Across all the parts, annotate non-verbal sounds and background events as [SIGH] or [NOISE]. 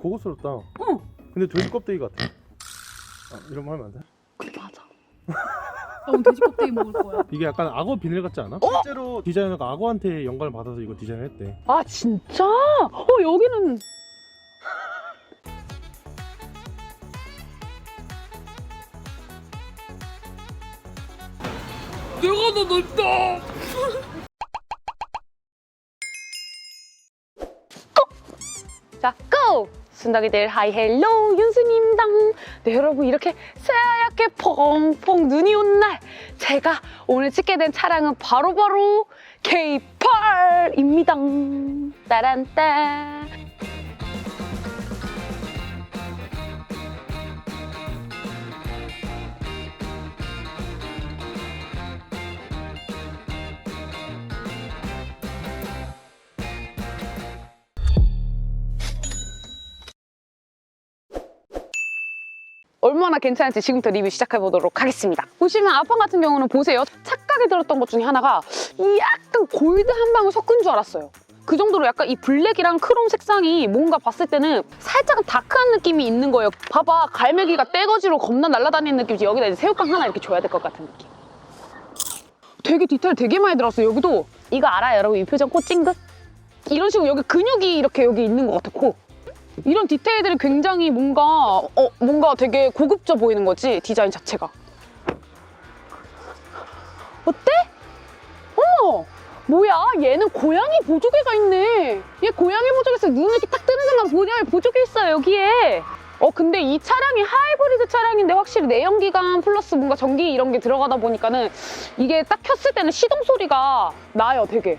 고급스럽다. 어. 근데 돼지 껍데기 같아. 아, 이런 말 하면 안 돼? 그래 맞아. [LAUGHS] 나 오늘 돼지 껍데기 먹을 거야. 이게 약간 악어 비닐 같지 않아? 실제로 디자이너가 악어한테 영감을 받아서 이거 디자인을 했대. 아 진짜? 어 여기는 내가 더 넓다. [LAUGHS] 자, 고! 순덕이들 하이 헬로 윤수님당. 네 여러분 이렇게 새하얗게 펑펑 눈이 온 날 제가 오늘 찍게 된 차량은 바로바로 K8입니다. 따란따 얼마나 괜찮을지 지금부터 리뷰 시작해보도록 하겠습니다. 보시면 앞판 같은 경우는 보세요. 착각이 들었던 것 중에 하나가 이 약간 골드 한 방울 섞은 줄 알았어요. 그 정도로 약간 이 블랙이랑 크롬 색상이 뭔가 봤을 때는 살짝 다크한 느낌이 있는 거예요. 봐봐, 갈매기가 떼거지로 겁나 날아다니는 느낌이지. 여기다 이제 새우깡 하나 이렇게 줘야 될 것 같은 느낌. 되게 디테일 되게 많이 들었어요. 여기도 이거 알아요, 여러분? 이 표정 코 찡긋? 이런 식으로 여기 근육이 이렇게 여기 있는 것 같아, 코. 이런 디테일들이 굉장히 뭔가 어 뭔가 되게 고급져 보이는 거지 디자인 자체가. 어때? 어머! 뭐야? 얘는 고양이 보조개가 있네. 얘 고양이 보조개에서 눈을 이렇게 딱 뜨는 순간 고양이 보조개 있어요 여기에. 어 근데 이 차량이 하이브리드 차량인데 확실히 내연기관 플러스 뭔가 전기 이런 게 들어가다 보니까는 이게 딱 켰을 때는 시동 소리가 나요 되게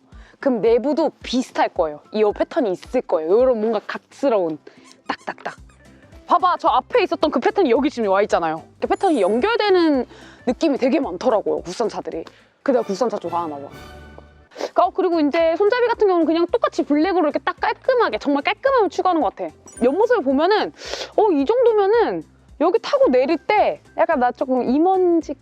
그럼 내부도 비슷할 거예요. 이 패턴이 있을 거예요. 요런 뭔가 각스러운 딱딱딱. 봐봐, 저 앞에 있었던 그 패턴이 여기 지금 와 있잖아요. 그 패턴이 연결되는 느낌이 되게 많더라고요. 국산차들이. 그 내가 국산차 좋아하나 봐. 어, 그리고 이제 손잡이 같은 경우는 그냥 똑같이 블랙으로 이렇게 딱 깔끔하게 정말 깔끔함을 추구하는 것 같아. 옆모습을 보면은 어 이 정도면은 여기 타고 내릴 때 약간 나 조금 임원직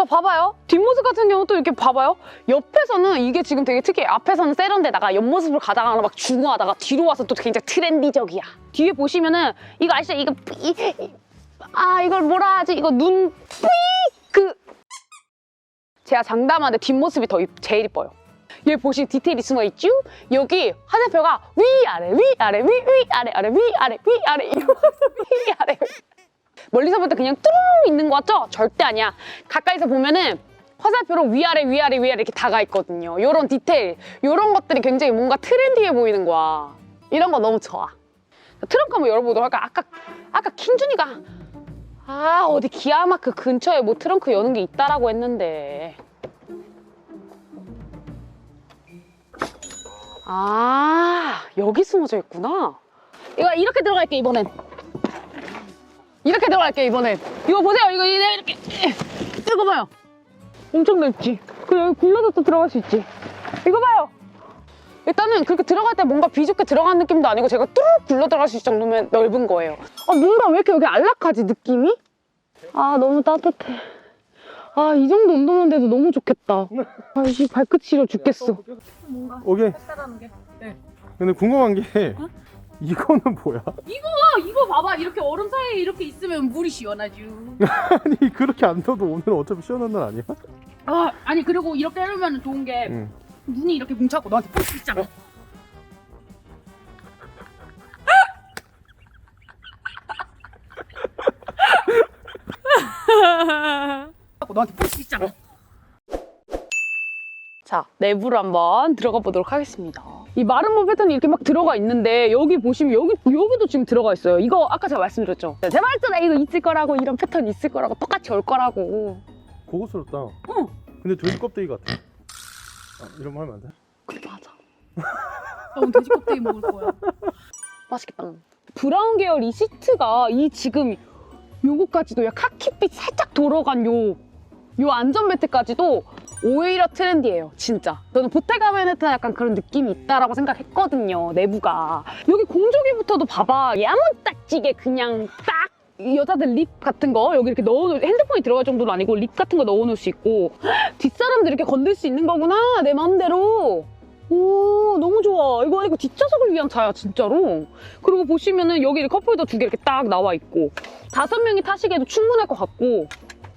저 봐봐요. 뒷모습 같은 경우 또 이렇게 봐봐요. 옆에서는 이게 지금 되게 특이해. 앞에서는 세련되다가 옆모습을 가다가 막 중후하다가 뒤로 와서 또 굉장히 트렌디적이야. 뒤에 보시면은 이거 아시죠? 이거 이, 이- 아 이걸 뭐라 하지? 이거 눈 뿌이 그. 제가 장담하는데 뒷모습이 더 이- 제일 이뻐요. 얘 보시 디테일이 숨어 있죠? 여기 화살표가 위아래 위아래 위 위아래 아래 위아래 위아래 이러면서 위아래 멀리서 볼 때 그냥 뚜루루 있는 거 같죠? 절대 아니야. 가까이서 보면은 화살표로 위아래 위아래 위아래 이렇게 다가 있거든요. 요런 디테일. 요런 것들이 굉장히 뭔가 트렌디해 보이는 거야. 이런 거 너무 좋아. 트렁크 한번 열어보도록 할까? 아까 아까 킹준이가 아 어디 기아마크 근처에 뭐 트렁크 여는 게 있다라고 했는데. 아 여기 숨어져 있구나. 이거 이렇게 들어갈게 이번엔 이렇게 들어갈게 이번엔. 이거 보세요 이거 이렇게. 이거 봐요. 엄청 넓지? 그래 여기 굴러서 들어갈 수 있지? 이거 봐요. 일단은 그렇게 들어갈 때 뭔가 비좁게 들어간 느낌도 아니고 제가 뚜룩 굴러 들어갈 수 있을 정도면 넓은 거예요. 아 뭔가 왜 이렇게 여기 안락하지 느낌이? 아 너무 따뜻해. 아 이 정도 온도면 돼도 너무 좋겠다. 아이씨 발끝 시려 죽겠어. 뭔가 오케이. 네. 근데 궁금한 게 어? 이거는 뭐야? 아, 이거 봐봐. 이렇게 얼음 사이에 이렇게 있으면 물이 시원하죠. [LAUGHS] 아니 그렇게 안 넣어도 오늘 어차피 시원한 날 아니야? 아, 아니 그리고 이렇게 해놓으면 좋은 게 응. 눈이 이렇게 뭉쳐갖고 너한테 볼수 있잖아. [LAUGHS] 너한테 볼수 있잖아. 자, 내부로 한번 들어가 보도록 하겠습니다. 이 마름모 패턴이 이렇게 막 들어가 있는데 여기 보시면 여기 여기도 지금 들어가 있어요. 이거 아까 제가 말씀드렸죠. 제가 말했잖아 이거 있을 거라고 이런 패턴 있을 거라고 똑같이 올 거라고. 고급스럽다. 어. 근데 돼지 껍데기 같아. 아, 이런 말 하면 안 돼? 그래 맞아. 나 오늘 돼지 껍데기 먹을 거야. 맛있겠다. 브라운 계열 이 시트가 이 지금 요거까지도 야 카키빛 살짝 돌아간 요, 요 안전벨트까지도 오히려 트렌디해요, 진짜. 저는 보테가 베네트 약간 그런 느낌이 있다라고 생각했거든요, 내부가. 여기 공조기부터도 봐봐. 야무딱지게 그냥 딱 여자들 립 같은 거 여기 이렇게 넣어놓을 핸드폰이 들어갈 정도는 아니고 립 같은 거 넣어놓을 수 있고 뒷사람들 이렇게 건들 수 있는 거구나 내 마음대로 오 너무 좋아 이거 이거 뒷좌석을 위한 차야 진짜로 그리고 보시면은 여기 컵홀더 두개 이렇게 딱 나와 있고 다섯 명이 타시기에도 충분할 것 같고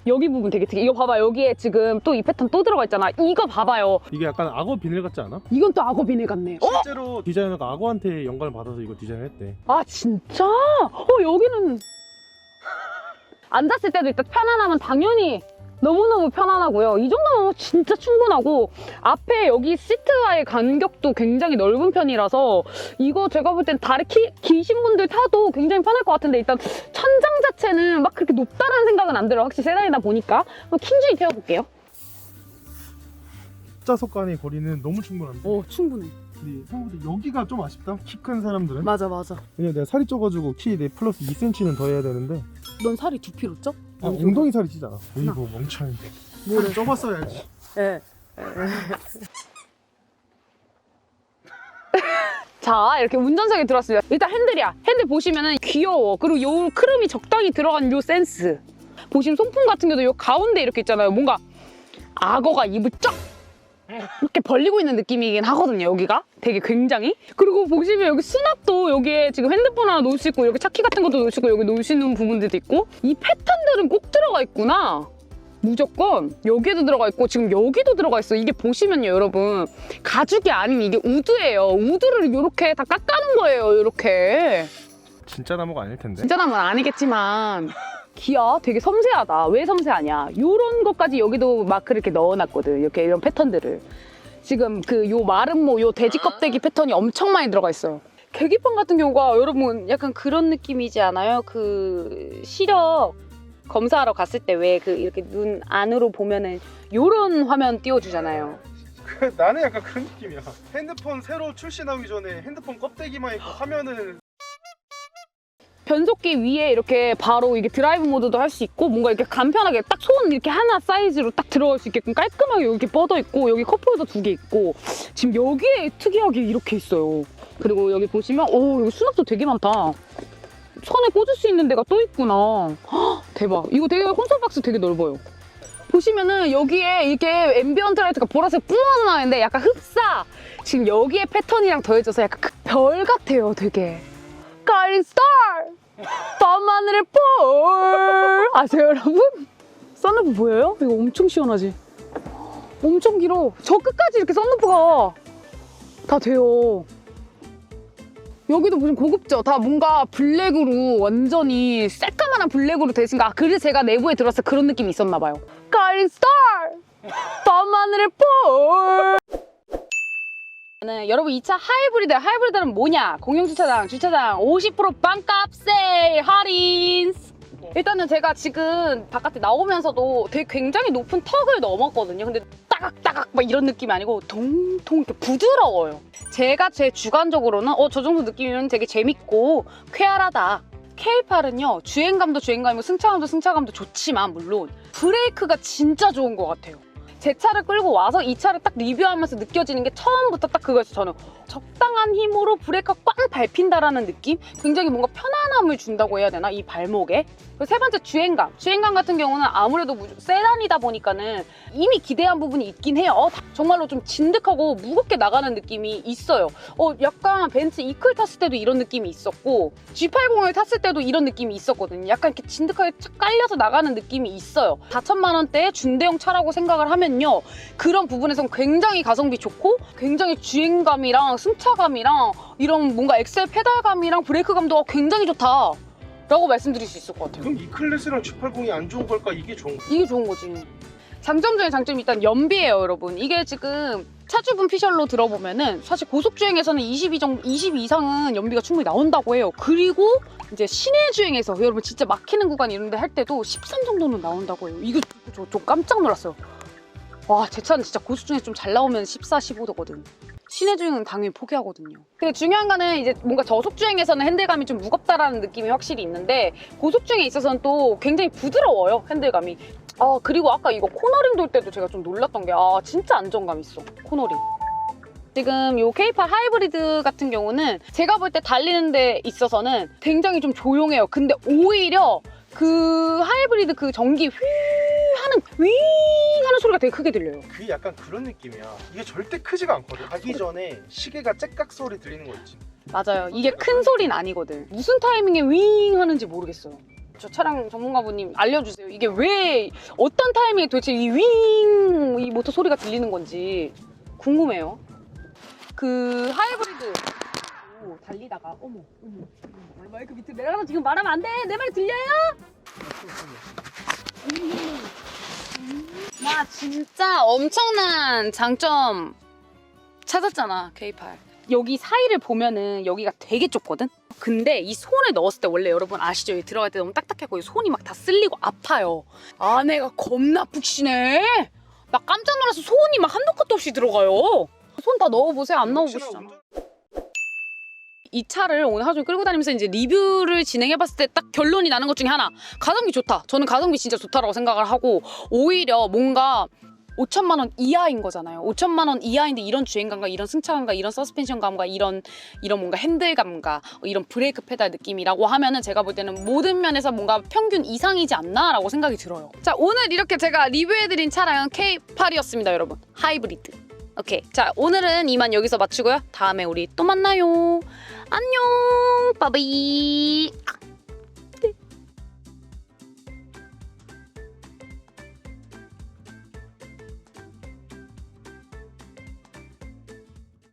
여기 부분 되게 특이 이거 봐봐 여기에 지금 또 이 패턴 또 들어가 있잖아 이거 봐봐요 이게 약간 악어 비닐 같지 않아? 이건 또 악어 비닐 같네 어? 실제로 디자이너가 악어한테 영감을 받아서 이거 디자인을 했대. 아 진짜? 어 여기는 [LAUGHS] 앉았을 때도 일단 편안하면 당연히 너무너무 편안하고요. 이 정도면 진짜 충분하고 앞에 여기 시트와의 간격도 굉장히 넓은 편이라서 이거 제가 볼 땐 다리 키, 기신 분들 타도 굉장히 편할 것 같은데 일단 천장 자체는 막 그렇게 높다라는 생각은 안 들어요. 확실히 세단이다 보니까 킹준이 태워볼게요. 자석 간의 거리는 너무 충분한데. 오 충분해. 근데 생각보다 여기가 좀 아쉽다. 키 큰 사람들은. 맞아 맞아. 왜냐면 내가 살이 쪄가지고 키 내 플러스 2cm는 더 해야 되는데 넌 살이 두 피로 쪄? 아, 엉덩이 살이 찌잖아. 이거 멍청이. 뭐래? 살이 쪄봤어야지. 예. [LAUGHS] 자 이렇게 운전석에 들어왔습니다 일단 핸들이야 핸들 보시면은 귀여워 그리고 요 크름이 적당히 들어간 요 센스 보시면 송풍 같은 경우도 요 가운데 이렇게 있잖아요 뭔가 악어가 입을 쫙 이렇게 벌리고 있는 느낌이긴 하거든요 여기가. 되게 굉장히. 그리고 보시면 여기 수납도 여기에 지금 핸드폰 하나 놓을 수 있고 여기 차키 같은 것도 놓을 수 있고 여기 놓을 수 있는 부분들도 있고 이 패턴들은 꼭 들어가 있구나. 무조건. 여기에도 들어가 있고 지금 여기도 들어가 있어. 이게 보시면요 여러분. 가죽이 아닌 이게 우드예요. 우드를 이렇게 다 깎아놓은 거예요 이렇게. 진짜 나무가 아닐 텐데. 진짜 나은 아니겠지만 기아 되게 섬세하다. 왜 섬세하냐? 요런 것까지 여기도 마크를 이렇게 넣어놨거든. 이렇게 이런 패턴들을. 지금 그 요 마름모 요 돼지 껍데기 패턴이 엄청 많이 들어가 있어요 계기판 같은 경우가 여러분 약간 그런 느낌이지 않아요? 그 시력 검사하러 갔을 때 왜 그 이렇게 눈 안으로 보면은 요런 화면 띄워주잖아요. 나는 약간 그런 느낌이야. 핸드폰 새로 출시 나오기 전에 핸드폰 껍데기만 있고 화면은 변속기 위에 이렇게 바로 이게 드라이브 모드도 할 수 있고 뭔가 이렇게 간편하게 딱 손 이렇게 하나 사이즈로 딱 들어갈 수 있게끔 깔끔하게 여기 뻗어 있고 여기 컵홀더 두 개 있고 지금 여기에 특이하게 이렇게 있어요. 그리고 여기 보시면 오 여기 수납도 되게 많다. 손에 꽂을 수 있는 데가 또 있구나. 헉, 대박. 이거 되게 콘솔 박스 되게 넓어요. 보시면은 여기에 이게 앰비언트 라이트가 보라색 뿜어 나는데 약간 흡사. 지금 여기에 패턴이랑 더해져서 약간 그별 같아요, 되게. 가린 스타! 밤하늘의 볼! 아세요, 여러분? 썬루프 보여요? 이거 엄청 시원하지? 엄청 길어. 저 끝까지 이렇게 썬루프가 다 돼요. 여기도 무슨 고급져. 다 뭔가 블랙으로 완전히 새까만한 블랙으로 되신가. 아, 그래서 제가 내부에 들어왔을 때 그런 느낌이 있었나 봐요. 가린 스타! 밤하늘의 볼! 는 여러분 이 차 하이브리드 하이브리드는 뭐냐? 공영주차장 주차장 50% 빵값 세일 할인! 일단은 제가 지금 바깥에 나오면서도 되게 굉장히 높은 턱을 넘었거든요. 근데 따각따각 막 이런 느낌이 아니고 통통 이렇게 부드러워요. 제가 제 주관적으로는 어 저 정도 느낌이면 되게 재밌고 쾌활하다. K8은요 주행감도 주행감이고 승차감도 승차감도 좋지만 물론 브레이크가 진짜 좋은 것 같아요 제 차를 끌고 와서 이 차를 딱 리뷰하면서 느껴지는 게 처음부터 딱 그거였어요. 저는 적당한 힘으로 브레이크가 꽝 밟힌다라는 느낌? 굉장히 뭔가 편안함을 준다고 해야 되나? 이 발목에. 세 번째 주행감. 주행감 같은 경우는 아무래도 무- 세단이다 보니까는 이미 기대한 부분이 있긴 해요. 어, 정말로 좀 진득하고 무겁게 나가는 느낌이 있어요. 어, 약간 벤츠 이클 탔을 때도 이런 느낌이 있었고 G80을 탔을 때도 이런 느낌이 있었거든요. 약간 이렇게 진득하게 착 깔려서 나가는 느낌이 있어요. 4천만 원대의 준대형 차라고 생각을 하면 요. 그런 부분에선 굉장히 가성비 좋고 굉장히 주행감이랑 승차감이랑 이런 뭔가 엑셀 페달감이랑 브레이크감도 굉장히 좋다. 라고 말씀드릴 수 있을 것 같아요. 그럼 이 클래스랑 G80이 안 좋은 걸까? 이게 좋은 거? 이게 좋은 거지. 장점 중에 장점이 일단 연비예요, 여러분. 이게 지금 차주분 피셜로 들어보면은 사실 고속 주행에서는 22 정도, 22 이상은 연비가 충분히 나온다고 해요. 그리고 이제 시내 주행에서 여러분 진짜 막히는 구간 이런 데 할 때도 13 정도는 나온다고 해요. 이거 저, 저 깜짝 놀랐어요. 와, 제 차는 진짜 고속 중에 좀 잘 나오면 14, 15도거든. 시내 주행은 당연히 포기하거든요. 근데 중요한 거는 이제 뭔가 저속 주행에서는 핸들감이 좀 무겁다라는 느낌이 확실히 있는데 고속 주행에 있어서는 또 굉장히 부드러워요 핸들감이. 아 그리고 아까 이거 코너링 돌 때도 제가 좀 놀랐던 게 아 진짜 안정감 있어 코너링. 지금 요 K8 하이브리드 같은 경우는 제가 볼 때 달리는 데 있어서는 굉장히 좀 조용해요. 근데 오히려 그 하이브리드 그 전기 휘 하는 휘 하는 소리가 되게 크게 들려요. 그게 약간 그런 느낌이야. 이게 절대 크지가 않거든. 가기 전에 시계가 째깍 소리 들리는 거 있지. 맞아요. 이게 큰 소리는 아니거든. 무슨 타이밍에 윙 하는지 모르겠어요. 저 차량 전문가분님 알려주세요. 이게 왜 어떤 타이밍에 도대체 이 윙 이 모터 소리가 들리는 건지 궁금해요. 그 하이브리드 오, 달리다가 어머 어머 어머, 마이크 밑에 내려가서 지금 말하면 안 돼. 내 말 들려요? 나 진짜 엄청난 장점 찾았잖아 K8 여기 사이를 보면은 여기가 되게 좁거든? 근데 이 손을 넣었을 때 원래 여러분 아시죠? 여기 들어갈 때 너무 딱딱하고 이 손이 막 다 쓸리고 아파요. 아내가 겁나 푹신해. 나 깜짝 놀라서 손이 막 한도 끝도 없이 들어가요. 손 다 넣어보세요. 안 넣어보시잖아 이 차를 오늘 하루 종일 끌고 다니면서 이제 리뷰를 진행해봤을 때 딱 결론이 나는 것 중에 하나 가성비 좋다. 저는 가성비 진짜 좋다라고 생각을 하고 오히려 뭔가 5천만 원 이하인 거잖아요. 5천만 원 이하인데 이런 주행감과 이런 승차감과 이런 서스펜션감과 이런 이런 뭔가 핸들감과 이런 브레이크 페달 느낌이라고 하면은 제가 볼 때는 모든 면에서 뭔가 평균 이상이지 않나라고 생각이 들어요. 자 오늘 이렇게 제가 리뷰해드린 차량은 K8이었습니다, 여러분. 하이브리드. 오케이. 자 오늘은 이만 여기서 마치고요. 다음에 우리 또 만나요. 안녕. 빠바이.